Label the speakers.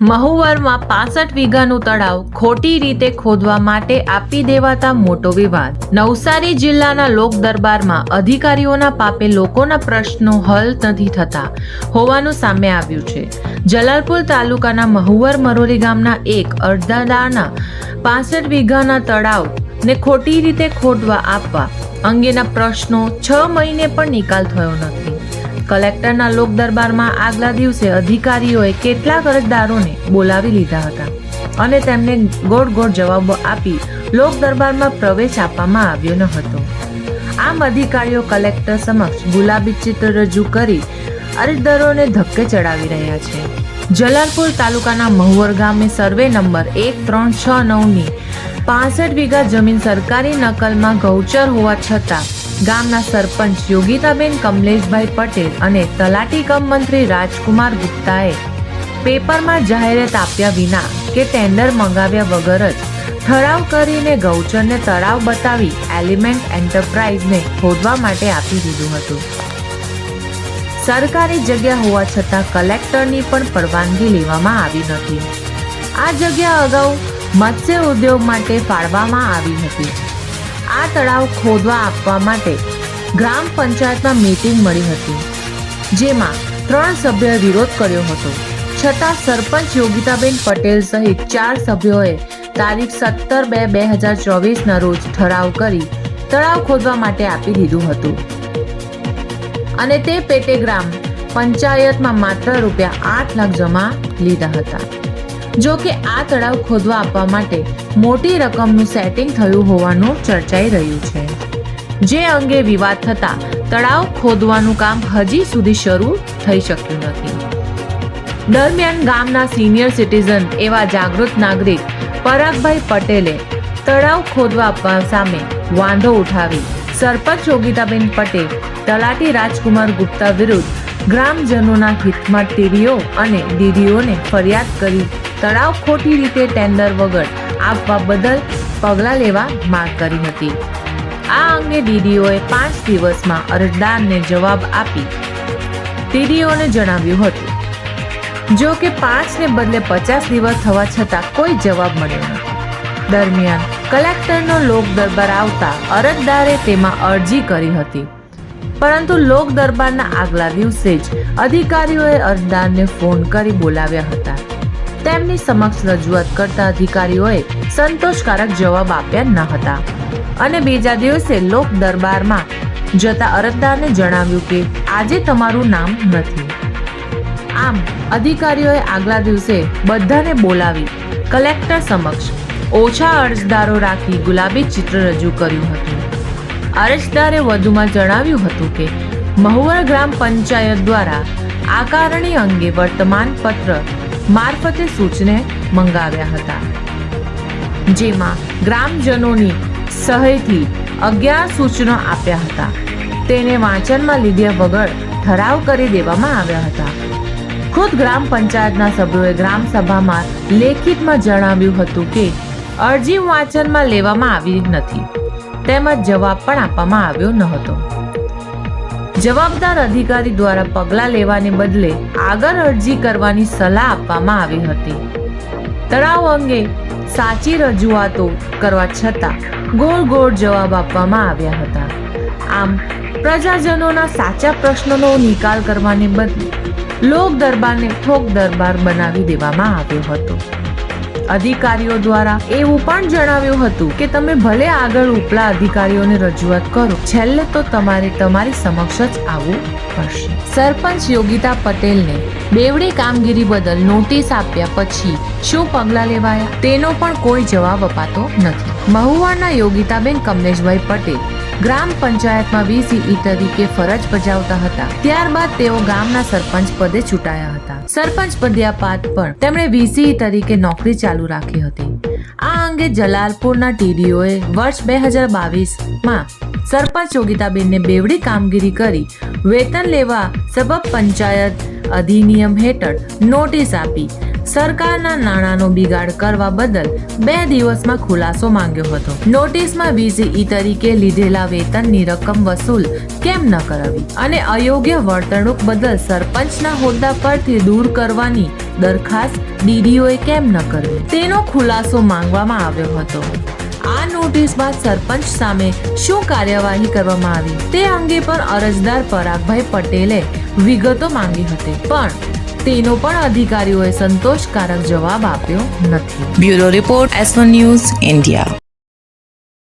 Speaker 1: મહુવારમાં પાસઠ વીઘાનું તળાવ ખોટી રીતે ખોદવા માટે આપી દેવાતા મોટો વિવાદ. નવસારી જિલ્લાના લોક દરબારમાં અધિકારીઓના પાપે લોકોના પ્રશ્નો હલ નથી થતા હોવાનું સામે આવ્યું છે. જલાલપુર તાલુકાના મહુવર મરોલી ગામના એક અડધાદારના પાસઠ વીઘાના તળાવ ને ખોટી રીતે ખોદવા આપવા અંગેના પ્રશ્નો છ મહિને પણ નિકાલ થયો નથી. કલેક્ટરના લોક દરબારમાં આગલા દિવસે અધિકારીઓએ કેટલાક અરજદારોને બોલાવી લીધા હતા અને તેમને ગોળ ગોળ જવાબો આપી લોક દરબારમાં પ્રવેશ આપવામાં આવ્યો ન હતો. આમ અધિકારીઓ કલેક્ટર સમક્ષ ગુલાબી ચિત્ર રજૂ કરી અરજદારોને ધક્કે ચડાવી રહ્યા છે. જલાલપુર તાલુકાના મહુવર ગામે સર્વે નંબર એક ત્રણ છ નવની પાસઠ વીઘા જમીન સરકારી નકલમાં ગૌચર હોવા છતાં ગામના સરપંચ યોગિતાબેન, કમલેશભાઈ પટેલ અને તલાટી કમ મંત્રી રાજકુમાર ગુપ્તાએ પેપરમાં જાહેરાત આપ્યા વિના કે ટેન્ડર મંગાવ્યા વગર જ ઠરાવ કરીને ગૌચરને તળાવ બતાવી એલિમેન્ટ એન્ટરપ્રાઇઝને ખોદવા માટે આપી દીધું હતું. સરકારી જગ્યા હોવા છતાં કલેક્ટરની પણ પરવાનગી લેવામાં આવી નથી. આ જગ્યા અગાઉ મત્સ્ય ઉદ્યોગ માટે ફાળવામાં આવી હતી. આ તળાવ ખોદવા આપવા માટે ગ્રામ પંચાયતમાં મીટિંગ મળી હતી, જેમાં ત્રણ સભ્યોએ વિરોધ કર્યો હતો. છતાં સરપંચ યોગિતાબેન પટેલ સહિત ચાર સભ્યોએ તારીખ સત્તર બે બે હજાર ચોવીસના રોજ ઠરાવ કરી તળાવ ખોદવા માટે આપી દીધું હતું. અને તે પેટે ગ્રામ પંચાયતમાં માત્ર રૂપિયા આઠ લાખ જમા લીધા હતા. જો કે આ તળાવ ખોદવા આપવા માટે મોટી રકમનું સેટિંગ થયું હોવાનું ચર્ચાઈ રહ્યું છે. જે અંગે વિવાદ થતા તળાવ ખોદવાનું કામ હજી સુધી શરૂ થઈ શક્યું નથી. દરમિયાન ગામના સિનિયર સિટીઝન એવા જાગૃત નાગરિક પરાગભાઈ પટેલે તળાવ ખોદવા આપવા સામે વાંધો ઉઠાવી સરપંચ યોગિતાબેન પટેલ, તલાટી રાજકુમાર ગુપ્તા વિરુદ્ધ ગ્રામજનોના હિતમાં ટીડીઓ અને ડીડીઓને ફરિયાદ કરી તળાવ ખોટી રીતે ટેન્ડર વગર આપવા બદલ પગલાં લેવા માંગ કરી હતી. આ અંગે ડીડીઓએ પાંચ દિવસમાં અરજદારને જવાબ આપી ટીડીઓને જણાવ્યું હતું. જો કે પાંચને બદલે પચાસ દિવસ થવા છતાં કોઈ જવાબ મળ્યો નથી. દરમિયાન કલેક્ટરનો લોક દરબાર આવતા અરજદારે તેમાં અરજી કરી હતી. પરંતુ લોક દરબારના આગલા દિવસે જ અધિકારીઓએ અરજદારને ફોન કરી બોલાવ્યા હતા. તેમની સમક્ષ રજૂઆત કરતા અધિકારીઓએ સંતોષકારક જવાબ આપ્યા ન હતા. અને બીજા દિવસે લોક દરબારમાં જતા અરજદારને જણાવ્યું કે આજે તમારું નામ નથી. આમ અધિકારીઓએ આગલા દિવસે બધાને બોલાવી કલેક્ટર સમક્ષ ઓછા અરજદારો રાખી ગુલાબી ચિત્ર રજૂ કર્યું હતું. અરજદારે વધુમાં જણાવ્યું હતું કે મહુવર ગ્રામ પંચાયત દ્વારા આકારણી અંગે વર્તમાન પત્ર મારફતે સૂચને મંગાવ્યા હતા. જેમાં ગ્રામજનોની સહયથી અગિયાર સૂચનો આપ્યા હતા. તેને વાંચનમાં લીધ્યા વગર ઠરાવ કરી દેવામાં આવ્યા હતા. ખુદ ગ્રામ પંચાયતના સભ્યોએ ગ્રામ સભામાં લેખિતમાં જણાવ્યું હતું કે, અરજી વાંચનમાં લેવામાં આવી નથી. તેમજ જવાબ પણ આપવામાં આવ્યો ન હતો. જવાબદાર અધિકારી દ્વારા પગલાં લેવાને બદલે આગળ અરજી કરવાની સલાહ આપવામાં આવી હતી. તળાવ અંગે સાચી રજૂઆતો કરવા છતાં ગોળ ગોળ જવાબ આપવામાં આવ્યા હતા. આમ, પ્રજાજનોના સાચા પ્રશ્નોનો નિકાલ કરવાને બદલે લોક દરબારને ઠોક દરબાર બનાવી દેવામાં આવ્યો હતો. અધિકારીઓ દ્વારા એવું પણ જણાવ્યું હતું કે તમે ભલે આગળ ઉપલા અધિકારીઓને રજૂઆત કરો, છેલ્લે તો તમારે તમારી સમક્ષ જ આવવું પડશે. સરપંચ યોગિતા પટેલને બેવડી કામગીરી બદલ નોટિસ આપ્યા પછી શું પગલાં લેવાયા? તેનો પણ કોઈ જવાબ અપાતો નથી. મહુવાના યોગિતાબેન કમલેશભાઈ પટેલ ગ્રામ પંચાયતમાં વીસીઈ તરીકે ફરજ બજાવતા હતા. ત્યારબાદ તેઓ ગામના સરપંચ પદે ચૂંટાયા હતા. સરપંચ પદ્યા બાદ પણ તેમણે વીસીઈ તરીકે નોકરી ચાલુ રાખી હતી. આ અંગે જલાલપુરના ટીડીઓએ વર્ષ બે હજાર બાવીસમાં સરપંચ યોગિતાબેનને બેવડી કામગીરી કરી વેતન લેવા સબબ પંચાયત અધિનિયમ હેઠળ નોટિસ આપી. સરકારના નાણાંનો બિગાડ કરવા બદલ બે દિવસમાં ખુલાસો માંગ્યો હતો. નોટિસમાં વીસીઈ તરીકે લીધેલા વેતનની રકમ વસૂલ કેમ ન કરાવી અને અયોગ્ય વર્તણૂક બદલ સરપંચના હોદ્દા પરથી દૂર કરવાની દરખાસ્ત ડીડીઓએ કેમ ન કરવી? તેનો ખુલાસો માંગવામાં આવ્યો હતો. આ નોટિસ બાદ સરપંચ સામે શું કાર્યવાહી કરવામાં આવી તે અંગે પણ અરજદાર પરાગભાઈ પટેલે વિગતો માંગી હતી. પણ તેનો પણ અધિકારીઓએ સંતોષકારક જવાબ આપ્યો નથી.
Speaker 2: Bureau report S news India.